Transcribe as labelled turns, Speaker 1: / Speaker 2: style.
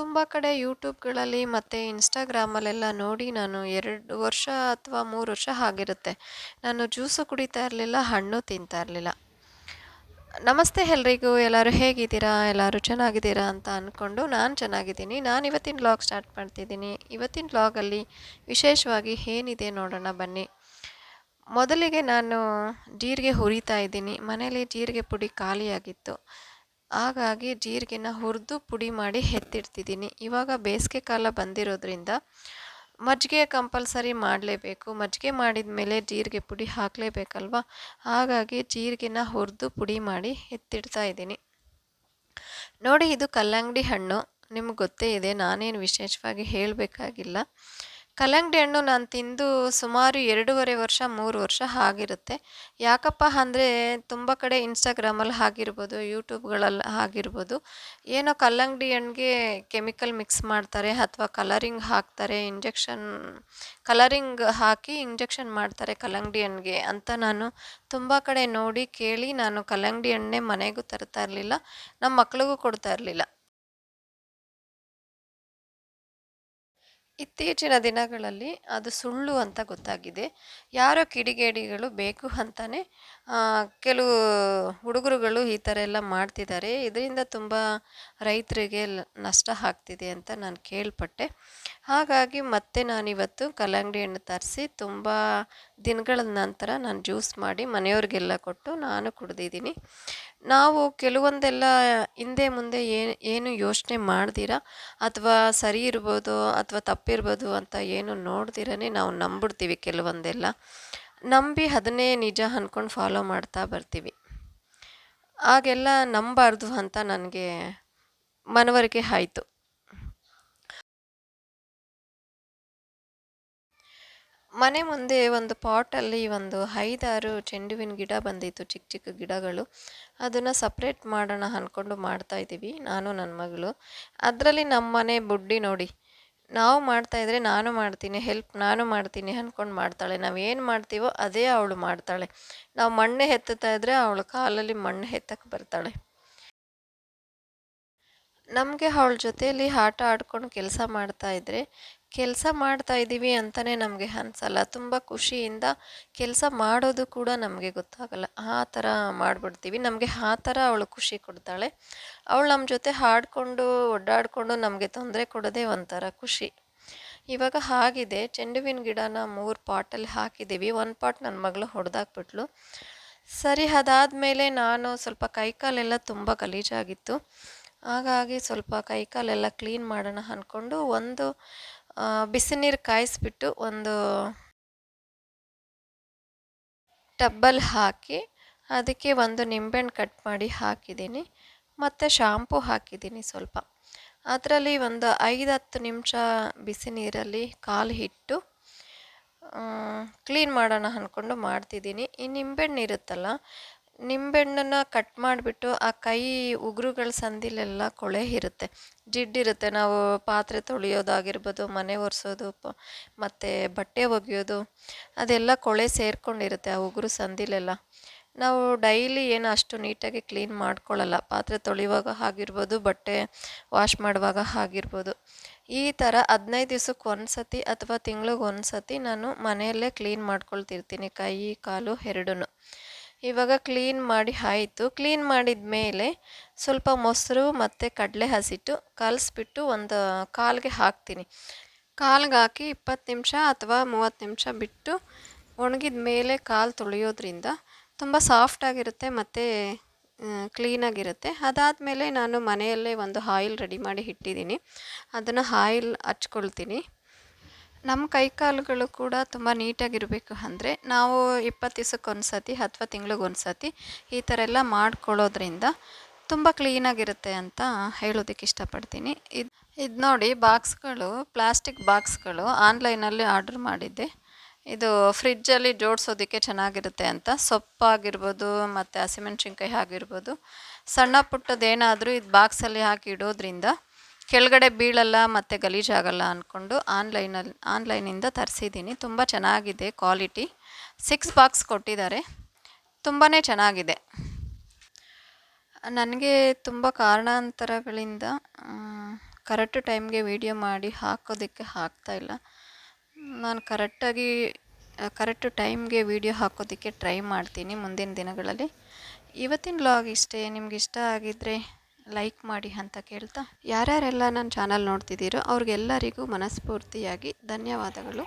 Speaker 1: ತುಂಬ ಕಡೆ ಯೂಟ್ಯೂಬ್ಗಳಲ್ಲಿ ಮತ್ತು ಇನ್ಸ್ಟಾಗ್ರಾಮಲ್ಲೆಲ್ಲ ನೋಡಿ ನಾನು ಎರಡು ವರ್ಷ ಅಥವಾ ಮೂರು ವರ್ಷ ಆಗಿರುತ್ತೆ ನಾನು ಜ್ಯೂಸು ಕುಡಿತಾ ಇರಲಿಲ್ಲ, ಹಣ್ಣು ತಿಂತಾ ಇರಲಿಲ್ಲ. ನಮಸ್ತೆ ಎಲ್ರಿಗೂ, ಎಲ್ಲರೂ ಹೇಗಿದ್ದೀರಾ? ಎಲ್ಲರೂ ಚೆನ್ನಾಗಿದ್ದೀರಾ ಅಂತ ಅಂದ್ಕೊಂಡು ನಾನು ಚೆನ್ನಾಗಿದ್ದೀನಿ. ನಾನು ಇವತ್ತಿನ ವ್ಲಾಗ್ ಸ್ಟಾರ್ಟ್ ಮಾಡ್ತಿದ್ದೀನಿ. ಇವತ್ತಿನ ವ್ಲಾಗಲ್ಲಿ ವಿಶೇಷವಾಗಿ ಏನಿದೆ ನೋಡೋಣ ಬನ್ನಿ. ಮೊದಲಿಗೆ ನಾನು ಜೀರಿಗೆ ಹುರಿತಾ ಇದ್ದೀನಿ. ಮನೇಲಿ ಜೀರಿಗೆ ಪುಡಿ ಖಾಲಿಯಾಗಿತ್ತು. ಹಾಗಾಗಿ ಜೀರಿಗೆನ ಹುರಿದು ಪುಡಿ ಮಾಡಿ ಎತ್ತಿಡ್ತಿದ್ದೀನಿ. ಇವಾಗ ಬೇಸಿಗೆ ಕಾಲ ಬಂದಿರೋದ್ರಿಂದ ಮಜ್ಜಿಗೆ ಕಂಪಲ್ಸರಿ ಮಾಡಲೇಬೇಕು. ಮಜ್ಜಿಗೆ ಮಾಡಿದ ಮೇಲೆ ಜೀರಿಗೆ ಪುಡಿ ಹಾಕಲೇಬೇಕಲ್ವ? ಹಾಗಾಗಿ ಜೀರಿಗೆನ ಹುರಿದು ಪುಡಿ ಮಾಡಿ ಎತ್ತಿಡ್ತಾ ಇದ್ದೀನಿ. ನೋಡಿ, ಇದು ಕಲ್ಲಂಗಡಿ ಹಣ್ಣು. ನಿಮ್ಗೆ ಗೊತ್ತೇ ಇದೆ, ನಾನೇನು ವಿಶೇಷವಾಗಿ ಹೇಳಬೇಕಾಗಿಲ್ಲ. ಕಲ್ಲಂಗಡಿ ಹಣ್ಣು ನಾನು ತಿಂದು ಸುಮಾರು ಎರಡೂವರೆ ವರ್ಷ, ಮೂರು ವರ್ಷ ಆಗಿರುತ್ತೆ. ಯಾಕಪ್ಪ ಅಂದರೆ ತುಂಬ ಕಡೆ ಇನ್ಸ್ಟಾಗ್ರಾಮಲ್ಲಿ ಆಗಿರ್ಬೋದು ಯೂಟ್ಯೂಬ್ಗಳಲ್ಲಿ ಆಗಿರ್ಬೋದು ಏನೋ ಕಲ್ಲಂಗಡಿ ಹಣ್ಣಿಗೆ ಕೆಮಿಕಲ್ ಮಿಕ್ಸ್ ಮಾಡ್ತಾರೆ ಅಥವಾ ಕಲರಿಂಗ್ ಹಾಕ್ತಾರೆ, ಇಂಜೆಕ್ಷನ್, ಕಲರಿಂಗ್ ಹಾಕಿ ಇಂಜೆಕ್ಷನ್ ಮಾಡ್ತಾರೆ ಕಲ್ಲಂಗಡಿ ಹಣ್ಣಿಗೆ ಅಂತ ನಾನು ತುಂಬ ಕಡೆ ನೋಡಿ ಕೇಳಿ ನಾನು ಕಲ್ಲಂಗಡಿ ಹಣ್ಣೇ ಮನೆಗೂ ತರ್ತಾ ಇರಲಿಲ್ಲ ನಮ್ಮ ಮಕ್ಳಿಗೂ ಕೊಡ್ತಾ ಇರಲಿಲ್ಲ. ಇತ್ತೀಚಿನ ದಿನಗಳಲ್ಲಿ ಅದು ಸುಳ್ಳು ಅಂತ ಗೊತ್ತಾಗಿದೆ. ಯಾರೋ ಕಿಡಿಗೇಡಿಗಳು ಬೇಕು ಅಂತಲೇ ಕೆಲವು ಹುಡುಗರುಗಳು ಈ ಥರ ಎಲ್ಲ ಮಾಡ್ತಿದ್ದಾರೆ. ಇದರಿಂದ ತುಂಬ ರೈತರಿಗೆ ನಷ್ಟ ಆಗ್ತಿದೆ ಅಂತ ನಾನು ಕೇಳ್ಪಟ್ಟೆ. ಹಾಗಾಗಿ ಮತ್ತೆ ನಾನಿವತ್ತು ಕಲ್ಲಂಗಡಿ ಹಣ್ಣು ತರಿಸಿ ತುಂಬ ದಿನಗಳ ನಂತರ ನಾನು ಜ್ಯೂಸ್ ಮಾಡಿ ಮನೆಯವ್ರಿಗೆಲ್ಲ ಕೊಟ್ಟು ನಾನು ಕುಡ್ದಿದ್ದೀನಿ. ನಾವು ಕೆಲವೊಂದೆಲ್ಲ ಹಿಂದೆ ಮುಂದೆ ಏನು ಏನು ಯೋಚನೆ ಮಾಡ್ದಿರ? ಅಥವಾ ಸರಿ ಇರ್ಬೋದು ಅಥವಾ ತಪ್ಪಿರ್ಬೋದು ಅಂತ ಏನು ನೋಡ್ದಿರೇ ನಾವು ನಂಬಿಡ್ತೀವಿ ಕೆಲವೊಂದೆಲ್ಲ. ನಂಬಿ ಅದನ್ನೇ ನಿಜ ಅಂದ್ಕೊಂಡು ಫಾಲೋ ಮಾಡ್ತಾ ಬರ್ತೀವಿ. ಆಗೆಲ್ಲ ನಂಬಾರ್ದು ಅಂತ ನನಗೆ ಮನವರಿಕೆ ಆಯಿತು. ಮನೆ ಮುಂದೆ ಒಂದು ಪಾಟಲ್ಲಿ ಒಂದು ಐದಾರು ಚೆಂಡುವಿನ ಗಿಡ ಬಂದಿತ್ತು, ಚಿಕ್ಕ ಚಿಕ್ಕ ಗಿಡಗಳು. ಅದನ್ನು ಸಪ್ರೇಟ್ ಮಾಡೋಣ ಅಂದ್ಕೊಂಡು ಮಾಡ್ತಾಯಿದ್ದೀವಿ ನಾನು ನನ್ನ ಮಗಳು. ಅದರಲ್ಲಿ ನಮ್ಮ ಮನೆ ಬುಡ್ಡಿ ನೋಡಿ. ನಾವು ಮಾಡ್ತಾ ಇದ್ರೆ ನಾನು ಮಾಡ್ತೀನಿ ಹೆಲ್ಪ್ ನಾನು ಮಾಡ್ತೀನಿ ಅಂದ್ಕೊಂಡು ಮಾಡ್ತಾಳೆ. ನಾವು ಏನು ಮಾಡ್ತೀವೋ ಅದೇ ಅವಳು ಮಾಡ್ತಾಳೆ. ನಾವು ಮಣ್ಣೆ ಎತ್ತುತ್ತಾ ಇದ್ದರೆ ಅವಳು ಕಾಲಲ್ಲಿ ಮಣ್ಣು ಎತ್ತಕ್ಕೆ ಬರ್ತಾಳೆ. ನಮಗೆ ಅವಳ ಜೊತೆಯಲ್ಲಿ ಆಟ ಆಡ್ಕೊಂಡು ಕೆಲಸ ಮಾಡ್ತಾ ಇದ್ದರೆ ಕೆಲಸ ಮಾಡ್ತಾ ಇದ್ದೀವಿ ಅಂತಲೇ ನಮಗೆ ಅನ್ಸಲ್ಲ. ತುಂಬ ಖುಷಿಯಿಂದ ಕೆಲಸ ಮಾಡೋದು ಕೂಡ ನಮಗೆ ಗೊತ್ತಾಗಲ್ಲ. ಆ ಥರ ಮಾಡಿಬಿಡ್ತೀವಿ. ನಮಗೆ ಆ ಥರ ಅವಳು ಖುಷಿ ಕೊಡ್ತಾಳೆ. ಅವಳು ನಮ್ಮ ಜೊತೆ ಹಾಡಿಕೊಂಡು ಒಡ್ಡಾಡಿಕೊಂಡು ನಮಗೆ ತೊಂದರೆ ಕೊಡೋದೇ ಒಂಥರ ಖುಷಿ. ಇವಾಗ ಆಗಿದೆ ಚೆಂಡುವಿನ ಗಿಡನ ಮೂರು ಪಾಟಲ್ಲಿ ಹಾಕಿದ್ದೀವಿ. ಒಂದು ಪಾಟ್ ನನ್ನ ಮಗಳು ಹೊಡೆದಾಕ್ಬಿಟ್ಲು. ಸರಿ, ಅದಾದಮೇಲೆ ನಾನು ಸ್ವಲ್ಪ ಕೈಕಾಲೆಲ್ಲ ತುಂಬ ಗಲೀಜಾಗಿತ್ತು. ಹಾಗಾಗಿ ಸ್ವಲ್ಪ ಕೈಕಾಲೆಲ್ಲ ಕ್ಲೀನ್ ಮಾಡೋಣ ಅಂದ್ಕೊಂಡು ಒಂದು ಬಿಸಿನೀರು ಕಾಯಿಸ್ಬಿಟ್ಟು ಒಂದು ಟಬ್ಬಲ್ಲಿ ಹಾಕಿ ಅದಕ್ಕೆ ಒಂದು ನಿಂಬೆಹಣ್ಣು ಕಟ್ ಮಾಡಿ ಹಾಕಿದ್ದೀನಿ. ಮತ್ತು ಶಾಂಪು ಹಾಕಿದ್ದೀನಿ ಸ್ವಲ್ಪ. ಅದರಲ್ಲಿ ಒಂದು ಐದು ಹತ್ತು ನಿಮಿಷ ಬಿಸಿ ನೀರಲ್ಲಿ ಕಾಲು ಹಿಟ್ಟು ಕ್ಲೀನ್ ಮಾಡೋಣ ಅಂದ್ಕೊಂಡು ಮಾಡ್ತಿದ್ದೀನಿ. ಈ ನಿಂಬೆಹಣ್ಣು ಇರುತ್ತಲ್ಲ ನಿಂಬೆಹಣ್ಣನ್ನು ಕಟ್ ಮಾಡಿಬಿಟ್ಟು ಆ ಕೈ ಉಗುರುಗಳ ಸಂದಿಲೆಲ್ಲ ಕೊಳೆ ಇರುತ್ತೆ. ಜಿಡ್ಡಿರುತ್ತೆ ನಾವು ಪಾತ್ರೆ ತೊಳೆಯೋದಾಗಿರ್ಬೋದು, ಮನೆ ಒರೆಸೋದು, ಪ, ಮತ್ತು ಬಟ್ಟೆ ಒಗೆಯೋದು, ಅದೆಲ್ಲ ಕೊಳೆ ಸೇರ್ಕೊಂಡಿರುತ್ತೆ ಆ ಉಗುರು ಸಂದಿಲೆಲ್ಲ. ನಾವು ಡೈಲಿ ಏನು ಅಷ್ಟು ನೀಟಾಗಿ ಕ್ಲೀನ್ ಮಾಡ್ಕೊಳ್ಳಲ್ಲ ಪಾತ್ರೆ ತೊಳೆಯುವಾಗ ಆಗಿರ್ಬೋದು, ಬಟ್ಟೆ ವಾಶ್ ಮಾಡುವಾಗ ಆಗಿರ್ಬೋದು. ಈ ಥರ ಹದಿನೈದು ದಿವ್ಸಕ್ಕೆ ಒಂದು ಸತಿ ಅಥವಾ ತಿಂಗ್ಳಿಗೆ ಒಂದು ಸತಿ ನಾನು ಮನೆಯಲ್ಲೇ ಕ್ಲೀನ್ ಮಾಡ್ಕೊಳ್ತಿರ್ತೀನಿ, ಕೈ, ಕಾಲು ಎರಡೂ ಇವಾಗ ಕ್ಲೀನ್ ಮಾಡಿ ಆಯಿತು. ಕ್ಲೀನ್ ಮಾಡಿದ ಮೇಲೆ ಸ್ವಲ್ಪ ಮೊಸರು ಮತ್ತು ಕಡಲೆ ಹಸಿಟ್ಟು ಕಲಿಸ್ಬಿಟ್ಟು ಒಂದು ಕಾಲಿಗೆ ಹಾಕ್ತೀನಿ. ಕಾಲ್ಗೆ ಹಾಕಿ ಇಪ್ಪತ್ತು ನಿಮಿಷ ಅಥವಾ ಮೂವತ್ತು ನಿಮಿಷ ಬಿಟ್ಟು ಒಣಗಿದ ಮೇಲೆ ಕಾಲು ತೊಳೆಯೋದ್ರಿಂದ ತುಂಬ ಸಾಫ್ಟಾಗಿರುತ್ತೆ ಮತ್ತು ಕ್ಲೀನಾಗಿರುತ್ತೆ ಅದಾದಮೇಲೆ ನಾನು ಮನೆಯಲ್ಲೇ ಒಂದು ಆಯಿಲ್ ರೆಡಿ ಮಾಡಿ ಇಟ್ಟಿದ್ದೀನಿ. ಅದನ್ನು ಆಯಿಲ್ ಹಚ್ಕೊಳ್ತೀನಿ. ನಮ್ಮ ಕೈ ಕಾಲುಗಳು ಕೂಡ ತುಂಬ ನೀಟಾಗಿರಬೇಕು ಅಂದರೆ ನಾವು ಇಪ್ಪತ್ತು ದಿವ್ಸಕ್ಕೊಂದು ಸತಿ ಅಥವಾ ತಿಂಗ್ಳಿಗೆ ಒಂದು ಸತಿ ಈ ಥರ ಎಲ್ಲ ಮಾಡ್ಕೊಳ್ಳೋದ್ರಿಂದ ತುಂಬ ಕ್ಲೀನಾಗಿರುತ್ತೆ ಅಂತ ಹೇಳೋದಕ್ಕೆ ಇಷ್ಟಪಡ್ತೀನಿ. ಇದು ಇದು ನೋಡಿ ಬಾಕ್ಸ್ಗಳು, ಪ್ಲಾಸ್ಟಿಕ್ ಬಾಕ್ಸ್ಗಳು ಆನ್ಲೈನಲ್ಲಿ ಆರ್ಡ್ರ್ ಮಾಡಿದ್ದೆ. ಇದು ಫ್ರಿಜ್ಜಲ್ಲಿ ಜೋಡಿಸೋದಕ್ಕೆ ಚೆನ್ನಾಗಿರುತ್ತೆ ಅಂತ. ಸೊಪ್ಪಾಗಿರ್ಬೋದು, ಮತ್ತು ಹಸಿಮೆಣ್ಸಿನ್ಕಾಯಿ ಆಗಿರ್ಬೋದು. ಸಣ್ಣ ಪುಟ್ಟದೇನಾದರೂ ಇದು ಬಾಕ್ಸಲ್ಲಿ ಹಾಕಿ ಇಡೋದ್ರಿಂದ ಕೆಳಗಡೆ ಬೀಳಲ್ಲ ಮತ್ತು ಗಲೀಜಾಗಲ್ಲ ಅಂದ್ಕೊಂಡು ಆನ್ಲೈನಲ್ಲಿ ಆನ್ಲೈನಿಂದ ತರಿಸಿದ್ದೀನಿ. ತುಂಬ ಚೆನ್ನಾಗಿದೆ ಕ್ವಾಲಿಟಿ ಸಿಕ್ಸ್ ಬಾಕ್ಸ್ ಕೊಟ್ಟಿದ್ದಾರೆ. ತುಂಬಾ ಚೆನ್ನಾಗಿದೆ. ನನಗೆ ತುಂಬ ಕಾರಣಾಂತರಗಳಿಂದ ಕರೆಕ್ಟ್ ಟೈಮ್ಗೆ ವೀಡಿಯೋ ಮಾಡಿ ಹಾಕೋದಕ್ಕೆ ಹಾಕ್ತಾ ಇಲ್ಲ. ನಾನು ಕರೆಕ್ಟಾಗಿ ಕರೆಕ್ಟ್ ಟೈಮ್ಗೆ ವೀಡಿಯೋ ಹಾಕೋದಕ್ಕೆ ಟ್ರೈ ಮಾಡ್ತೀನಿ ಮುಂದಿನ ದಿನಗಳಲ್ಲಿ. ಇವತ್ತಿನ ವ್ಲಾಗ್ ಇಷ್ಟೇ. ನಿಮ್ಗೆ ಇಷ್ಟ ಆಗಿದ್ದರೆ ಲೈಕ್ ಮಾಡಿ ಅಂತ ಕೇಳ್ತಾ ಯಾರ್ಯಾರೆಲ್ಲ ನನ್ನ ಚಾನಲ್ ನೋಡ್ತಿದ್ದೀರೋ ಅವ್ರಿಗೆಲ್ಲರಿಗೂ ಮನಸ್ಫೂರ್ತಿಯಾಗಿ ಧನ್ಯವಾದಗಳು.